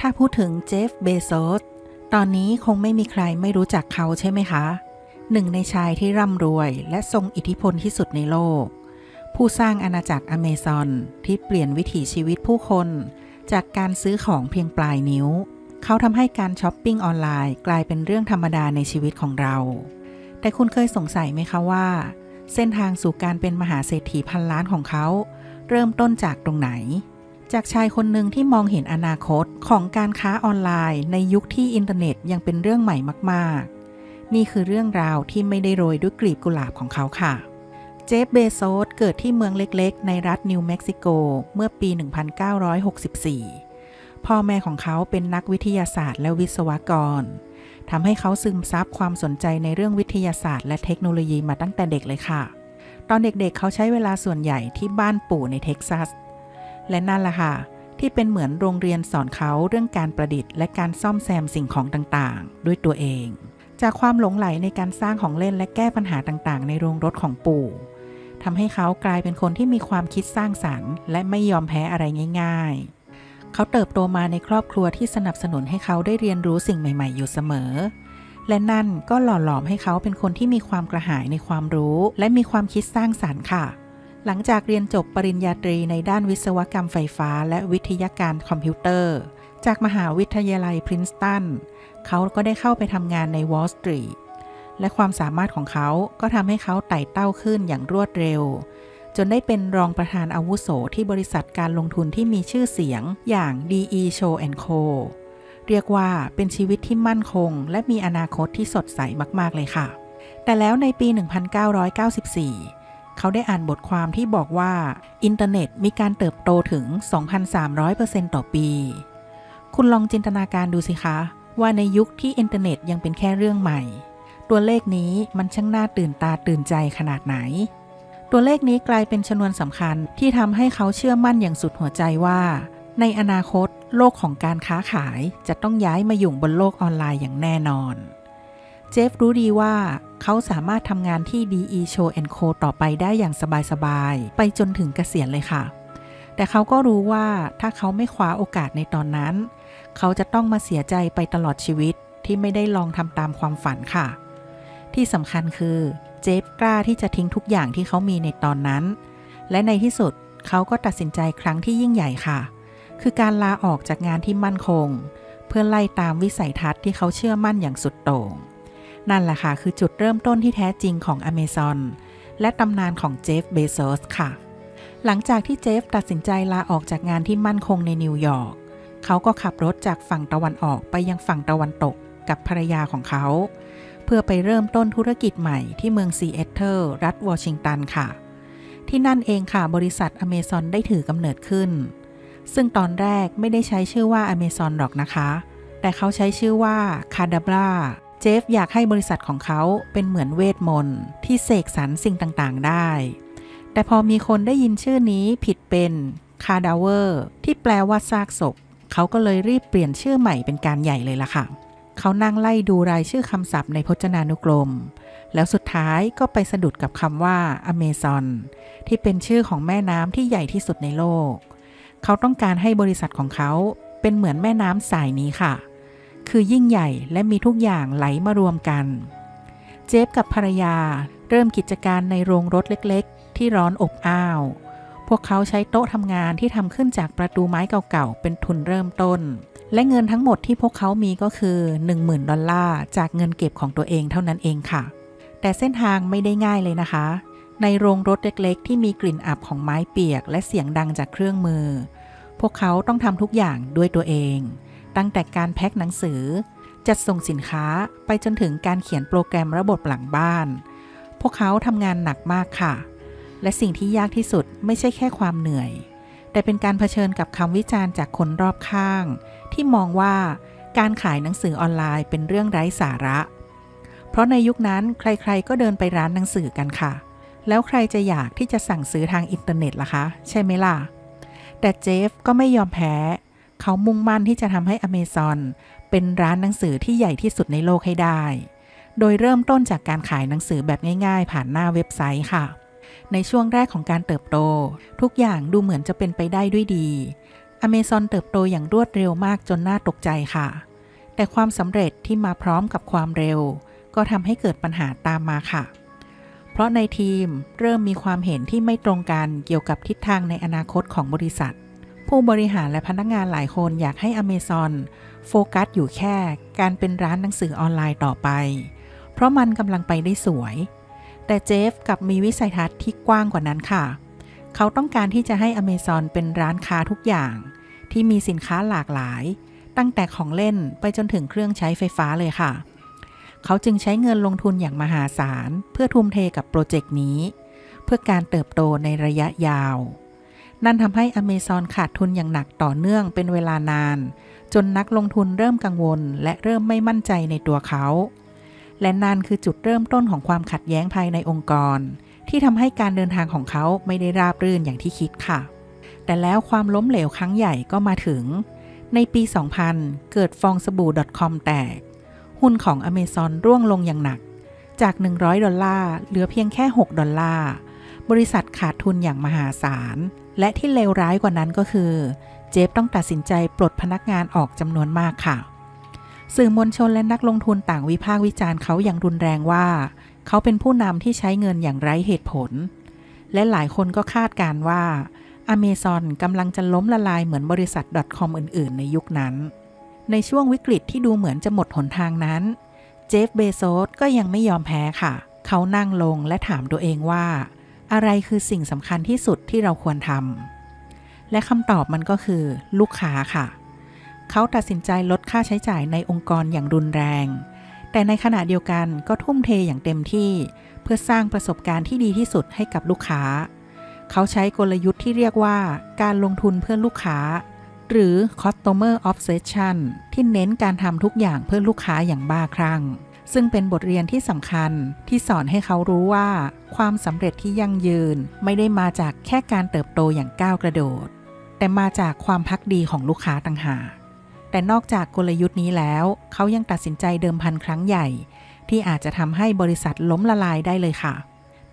ถ้าพูดถึงเจฟ เบโซส ตอนนี้คงไม่มีใครไม่รู้จักเขาใช่ไหมคะ หนึ่งในชายที่ร่ำรวยและทรงอิทธิพลที่สุดในโลก ผู้สร้างอาณาจักรอเมซอนที่เปลี่ยนวิถีชีวิตผู้คน จากการซื้อของเพียงปลายนิ้ว เขาทำให้การช้อปปิ้งออนไลน์กลายเป็นเรื่องธรรมดาในชีวิตของเรา แต่คุณเคยสงสัยไหมคะว่า เส้นทางสู่การเป็นมหาเศรษฐีพันล้านของเขา เริ่มต้นจากตรงไหน จากชายคนหนึ่งที่มองเห็นอนาคตของการค้าออนไลน์ในยุคที่อินเทอร์เน็ตยังเป็นเรื่องใหม่มาก ๆ นี่คือเรื่องราวที่ไม่ได้โรยด้วยกลีบกุหลาบของเขาค่ะ เจฟเบโซสเกิดที่เมืองเล็กๆ ในรัฐนิวเม็กซิโกเมื่อปี 1964 พ่อแม่ของเขาเป็นนักวิทยาศาสตร์และวิศวกรทำให้เขาซึมซับความสนใจในเรื่องวิทยาศาสตร์และเทคโนโลยีมาตั้งแต่เด็กเลยค่ะ ตอนเด็กๆเขาใช้เวลาส่วนใหญ่ที่บ้านปู่ในเท็กซัส และนั่นแหละค่ะ ที่เป็นเหมือนโรงเรียนสอนเขาเรื่องการประดิษฐ์และการซ่อมแซมสิ่งของต่างๆ ด้วยตัวเอง จากความหลงไหลในการสร้างของเล่นและแก้ปัญหาต่างๆ ในโรงรถของปู่ทำให้เขากลายเป็นคนที่มีความคิดสร้างสรรค์ และไม่ยอมแพ้อะไรง่าย ๆ เขาเติบโตมาในครอบครัวที่สนับสนุนให้เขาได้เรียนรู้สิ่งใหม่ ๆ อยู่เสมอ และนั่นก็หล่อหลอมให้เขาเป็นคนที่มีความกระหายในความรู้ และมีความคิดสร้างสรรค์ค่ะ หลังจากเรียนจบปริญญาตรีในด้านวิศวกรรมไฟฟ้า และวิทยาการคอมพิวเตอร์ จากมหาวิทยาลัยพรินสตันเขาก็ได้เข้าไปทำงานในวอลล์สตรีทและความสามารถของเขาก็ทำให้เขาไต่เต้าขึ้นอย่างรวดเร็ว จนได้เป็นรองประธานอาวุโสที่บริษัทการลงทุนที่มีชื่อเสียงอย่าง DE Show Co เรียกว่าเป็นชีวิตที่มั่นคง และมีอนาคตที่สดใสมาก ๆ เลยค่ะ แต่แล้วในปี 1994 เขาได้อ่านบทความที่บอกว่า อินเทอร์เน็ตมีการเติบโตถึง 2,300%ต่อปี คุณลองจินตนาการดูสิคะ ว่าในยุคที่อินเทอร์เน็ตยังเป็นแค่เรื่องใหม่ ตัวเลขนี้มันช่างน่าตื่นตาตื่นใจขนาดไหน ตัวเลขนี้กลายเป็นชนวนสำคัญที่ทำให้เขาเชื่อมั่นอย่างสุดหัวใจว่า ในอนาคต โลกของการค้าขายจะต้องย้ายมาอยู่บนโลกออนไลน์อย่างแน่นอน เจฟรู้ดีว่าเขาสามารถทำงานที่ DE Show Co ต่อไปได้อย่างสบายๆ ไปจนถึงเกษียณเลยค่ะ แต่เขาก็รู้ว่าถ้าเขาไม่คว้าโอกาสในตอนนั้น เขาจะต้องมาเสียใจไปตลอดชีวิตที่ไม่ได้ลองทำตามความฝันค่ะ ที่สำคัญคือเจฟกล้าที่จะทิ้งทุกอย่างที่เขามีในตอนนั้น และในที่สุดเขาก็ตัดสินใจครั้งที่ยิ่งใหญ่ค่ะ คือการลาออกจากงานที่มั่นคง เพื่อไล่ตามวิสัยทัศน์ที่เขาเชื่อมั่นอย่างสุดโต่ง นั่นแหละค่ะ คือจุดเริ่มต้นที่แท้จริงของ Amazon และตำนานของเจฟ เบโซสค่ะ หลังจากที่เจฟตัดสินใจลาออกจากงานที่มั่นคงในนิวยอร์ก เขาก็ขับรถจากฝั่งตะวันออกไปยังฝั่งตะวันตกกับภรรยาของเขา เพื่อไปเริ่มต้นธุรกิจใหม่ที่เมืองซีแอตเทิลรัฐวอชิงตันค่ะ ที่นั่นเองค่ะบริษัท Amazon ได้ถือกำเนิดขึ้น ซึ่งตอนแรกไม่ได้ใช้ชื่อว่า Amazon หรอกนะคะ แต่เขาใช้ชื่อว่า Cadabra เจฟอยากให้บริษัทของเขาเป็นเหมือนเวทมนต์ที่เสกสรรสิ่งต่างๆได้ แต่พอมีคนได้ยินชื่อนี้ผิดเป็น Cadaver ที่แปลว่าซากศพ เขาก็เลยรีบเปลี่ยนชื่อใหม่เป็นการใหญ่เลยล่ะค่ะ เขานั่งไล่ดูรายชื่อคำศัพท์ในพจนานุกรม แล้วสุดท้ายก็ไปสะดุดกับคำว่า Amazon ที่เป็นชื่อของแม่น้ำที่ใหญ่ที่สุดในโลก เขาต้องการให้บริษัทของเขาเป็นเหมือนแม่น้ำสายนี้ค่ะ คือยิ่งใหญ่และมีทุกอย่างไหลมารวมกัน เจฟกับภรรยาเริ่มกิจการในโรงรถเล็กๆ ที่ร้อนอบอ้าว พวกเขาใช้โต๊ะทำงานที่ทำขึ้นจากประตูไม้เก่าๆ เป็นทุนเริ่มต้น และเงินทั้งหมดที่พวกเขามีก็คือ 10,000 ดอลลาร์จากเงินเก็บของตัวเองเท่านั้นเองค่ะ แต่เส้นทางไม่ได้ง่ายเลยนะคะ ในโรงรถเล็กๆ ที่มีกลิ่นอับของไม้เปียก และเสียงดังจากเครื่องมือ พวกเขาต้องทำทุกอย่างด้วยตัวเอง ตั้งแต่การแพ็คหนังสือ จัดส่งสินค้าไปจนถึงการเขียนโปรแกรมระบบหลังบ้าน พวกเขาทำงานหนักมากค่ะ และสิ่งที่ยากที่สุดไม่ใช่แค่ความเหนื่อย แต่เป็นการเผชิญกับคำวิจารณ์จากคนรอบข้าง ที่มองว่าการขายหนังสือออนไลน์เป็นเรื่องไร้สาระ เพราะในยุคนั้นใครๆก็เดินไปร้านหนังสือกันค่ะ แล้วใครจะอยากที่จะสั่งซื้อทางอินเทอร์เน็ตล่ะคะ ใช่ไหมล่ะ แต่เจฟก็ไม่ยอมแพ้ เขามุ่งมั่นที่จะทำให้อเมซอนเป็นร้านหนังสือที่ใหญ่ที่สุดในโลกให้ได้ โดยเริ่มต้นจากการขายหนังสือแบบง่าย ๆ ผ่านหน้าเว็บไซต์ค่ะ ในช่วงแรกของการเติบโต ทุกอย่างดูเหมือนจะเป็นไปได้ด้วยดี Amazon เติบโตอย่างรวดเร็วมากจนน่าตกใจค่ะ แต่ความสำเร็จที่มาพร้อมกับความเร็ว ก็ทำให้เกิดปัญหาตามมาค่ะ เพราะในทีมเริ่มมีความเห็นที่ไม่ตรงกันเกี่ยวกับทิศทางในอนาคตของบริษัท ผู้บริหารและพนักงานหลายคนอยากให้ Amazon โฟกัสอยู่แค่การเป็นร้านหนังสือออนไลน์ต่อไป เพราะมันกำลังไปได้สวย แต่เจฟกับมีวิสัยทัศน์ที่กว้างกว่านั้นค่ะ เขาต้องการที่จะให้ Amazon เป็นร้านค้าทุกอย่าง ที่มีสินค้าหลากหลาย ตั้งแต่ของเล่นไปจนถึงเครื่องใช้ไฟฟ้าเลยค่ะ เขาจึงใช้เงินลงทุนอย่างมหาศาล เพื่อทุ่มเทกับโปรเจกต์นี้ เพื่อการเติบโตในระยะยาว นั่นทำให้ Amazon ขาดทุนอย่างหนักต่อเนื่องเป็นเวลานาน จนนักลงทุนเริ่มกังวล และเริ่มไม่มั่นใจในตัวเขา และนั่นคือจุดเริ่มต้นของความขัดแย้งภายในองค์กร ที่ทำให้การเดินทางของเขาไม่ได้ราบรื่นอย่างที่คิดค่ะ แต่แล้วความล้มเหลวครั้งใหญ่ก็มาถึง ในปี 2000 เกิดฟองสบู่ .com แตก หุ้นของ Amazon ร่วงลงอย่างหนัก จาก 100 ดอลลาร์เหลือเพียงแค่ 6 ดอลลาร์ บริษัทขาดทุนอย่างมหาศาล และที่เลวร้ายกว่านั้นก็คือ เจฟต้องตัดสินใจปลดพนักงานออกจำนวนมากค่ะ สื่อมวลชนและนักลงทุนต่างวิพากษ์วิจารณ์เขาอย่างรุนแรงว่า เขาเป็นผู้นำที่ใช้เงินอย่างไร้เหตุผล และหลายคนก็คาดการณ์ว่า Amazon กำลังจะล้มละลายเหมือนบริษัท .com อื่น ๆ ในยุคนั้น ในช่วงวิกฤตที่ดูเหมือนจะหมดหนทางนั้น เจฟเบโซสก็ยังไม่ยอมแพ้ค่ะ เขานั่งลงและถามตัวเองว่า อะไรคือสิ่งสำคัญที่สุดที่เราควรทำและคำตอบมันก็คือลูกค้าค่ะ เขาตัดสินใจลดค่าใช้จ่ายในองค์กรอย่างรุนแรง แต่ในขณะเดียวกันก็ทุ่มเทอย่างเต็มที่ เพื่อสร้างประสบการณ์ที่ดีที่สุดให้กับลูกค้า เขาใช้กลยุทธ์ที่เรียกว่าการลงทุนเพื่อลูกค้า หรือ customer obsession ที่เน้นการทำทุกอย่างเพื่อลูกค้าอย่างบ้าคลั่ง ซึ่งเป็นบทเรียนที่สำคัญที่สอนให้เขารู้ว่า ความสำเร็จที่ยั่งยืนไม่ได้มาจากแค่การเติบโตอย่างก้าวกระโดด แต่มาจากความพักดีของลูกค้าต่างหาก แต่นอกจากกลยุทธ์นี้แล้ว เขายังตัดสินใจเดิมพันครั้งใหญ่ ที่อาจจะทำให้บริษัทล้มละลายได้เลยค่ะ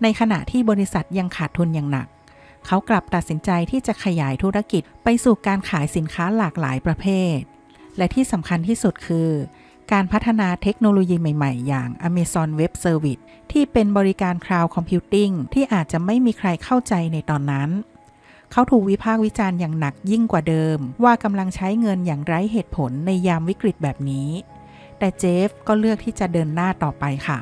ในขณะที่บริษัทยังขาดทุนอย่างหนัก เขากลับตัดสินใจที่จะขยายธุรกิจไปสู่การขายสินค้าหลากหลายประเภท และที่สำคัญที่สุดคือ การพัฒนาเทคโนโลยีใหม่ๆ อย่าง Amazon Web Service ที่เป็นบริการ Cloud Computing ที่อาจจะไม่มีใครเข้าใจในตอนนั้น เขาถูกวิพากษ์วิจารณ์อย่างหนักยิ่งกว่าเดิม ว่ากำลังใช้เงินอย่างไร้เหตุผลในยามวิกฤตแบบนี้ แต่เจฟก็เลือกที่จะเดินหน้าต่อไปค่ะ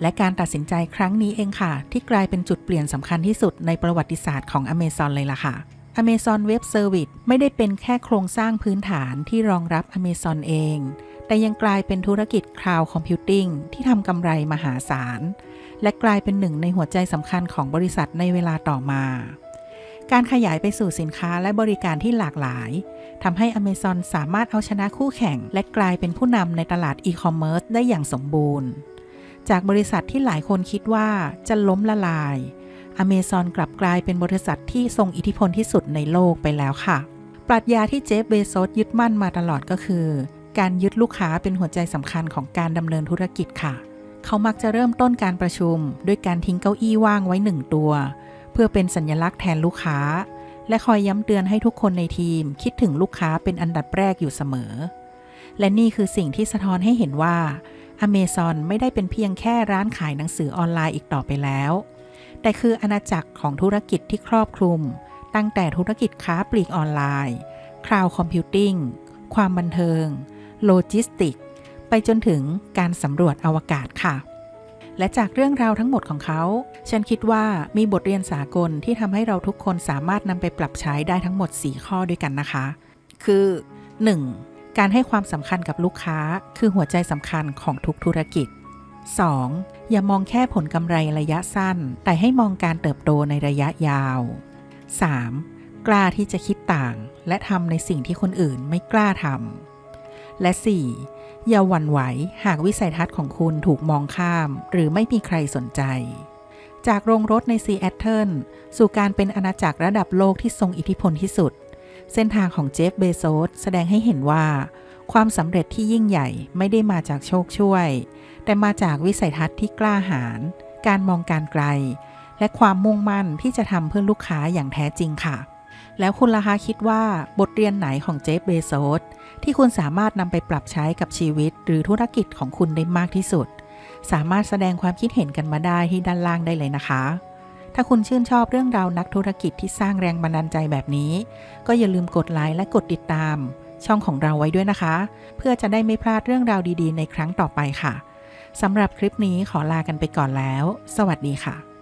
และการตัดสินใจครั้งนี้เองค่ะ ที่กลายเป็นจุดเปลี่ยนสำคัญที่สุดในประวัติศาสตร์ของ Amazon เลยล่ะค่ะ Amazon Web Service ไม่ได้เป็นแค่โครงสร้างพื้นฐานที่รองรับ Amazon เอง แต่ยังกลายเป็นธุรกิจ Cloud Computing ที่ทำกำไรมหาศาล และกลายเป็นหนึ่งในหัวใจสำคัญของบริษัทในเวลาต่อมา การขยายไปสู่สินค้าและบริการที่หลากหลายทำให้ Amazon สามารถเอาชนะคู่แข่ง และกลายเป็นผู้นำในตลาดอีคอมเมิร์ซได้อย่างสมบูรณ์ จากบริษัทที่หลายคนคิดว่าจะล้มละลาย Amazon กลับกลายเป็นบริษัทที่ทรงอิทธิพลที่สุดในโลกไปแล้วค่ะ ปรัชญาที่เจฟเบโซสยึดมั่นมาตลอดก็คือ การยึดลูกค้าเป็นหัวใจสำคัญของการดำเนินธุรกิจค่ะ เขามักจะเริ่มต้นการประชุม ด้วยการทิ้งเก้าอี้ว่างไว้หนึ่งตัว เพื่อเป็นสัญลักษณ์แทนลูกค้า และคอยย้ำเตือนให้ทุกคนในทีม คิดถึงลูกค้าเป็นอันดับแรกอยู่เสมอ และนี่คือสิ่งที่สะท้อนให้เห็นว่า Amazon ไม่ได้เป็นเพียงแค่ร้านขายหนังสือออนไลน์อีกต่อไปแล้ว แต่คืออาณาจักรของธุรกิจที่ครอบคลุม ตั้งแต่ธุรกิจค้าปลีกออนไลน์ คลาวด์คอมพิวติ้ง ความบันเทิง โลจิสติก ไปจนถึงการสำรวจอวกาศค่ะ และจากเรื่องราวทั้งหมดของเขา ฉันคิดว่ามีบทเรียนสากลที่ทำให้เราทุกคนสามารถนำไปปรับใช้ได้ทั้งหมด 4 ข้อด้วยกันนะคะ คือ 1. การให้ความสำคัญกับลูกค้า คือหัวใจสำคัญของทุกธุรกิจ 2. อย่ามองแค่ผลกำไรระยะสั้น แต่ให้มองการเติบโตในระยะยาว 3. กล้าที่จะคิดต่าง และทำในสิ่งที่คนอื่นไม่กล้าทำ และ 4. อย่าหวั่นไหวหากวิสัยทัศน์ของคุณถูกมองข้าม หรือไม่มีใครสนใจ จากโรงรถในซีแอตเทิลสู่การเป็นอาณาจักรระดับโลกที่ทรงอิทธิพลที่สุด เส้นทางของเจฟเบโซสแสดงให้เห็นว่า ความสำเร็จที่ยิ่งใหญ่ไม่ได้มาจากโชคช่วย แต่มาจากวิสัยทัศน์ที่กล้าหาญการมองการไกล และความมุ่งมั่นที่จะทำเพื่อลูกค้าอย่างแท้จริงค่ะ แล้วคุณล่ะคะคิดว่าบทเรียนไหนของเจฟเบโซสที่คุณสามารถนำไปปรับใช้กับชีวิตหรือธุรกิจของคุณได้มากที่สุด สามารถแสดงความคิดเห็นกันมาได้ที่ด้านล่างได้เลยนะคะ ถ้าคุณชื่นชอบเรื่องราวนักธุรกิจที่สร้างแรงบันดาลใจแบบนี้ ก็อย่าลืมกดไลค์และกดติดตาม ช่องของเราไว้ด้วยนะคะ เพื่อจะได้ไม่พลาดเรื่องราวดีๆ ในครั้งต่อไปค่ะสำหรับคลิปนี้ขอลากันไปก่อนแล้ว สวัสดีค่ะ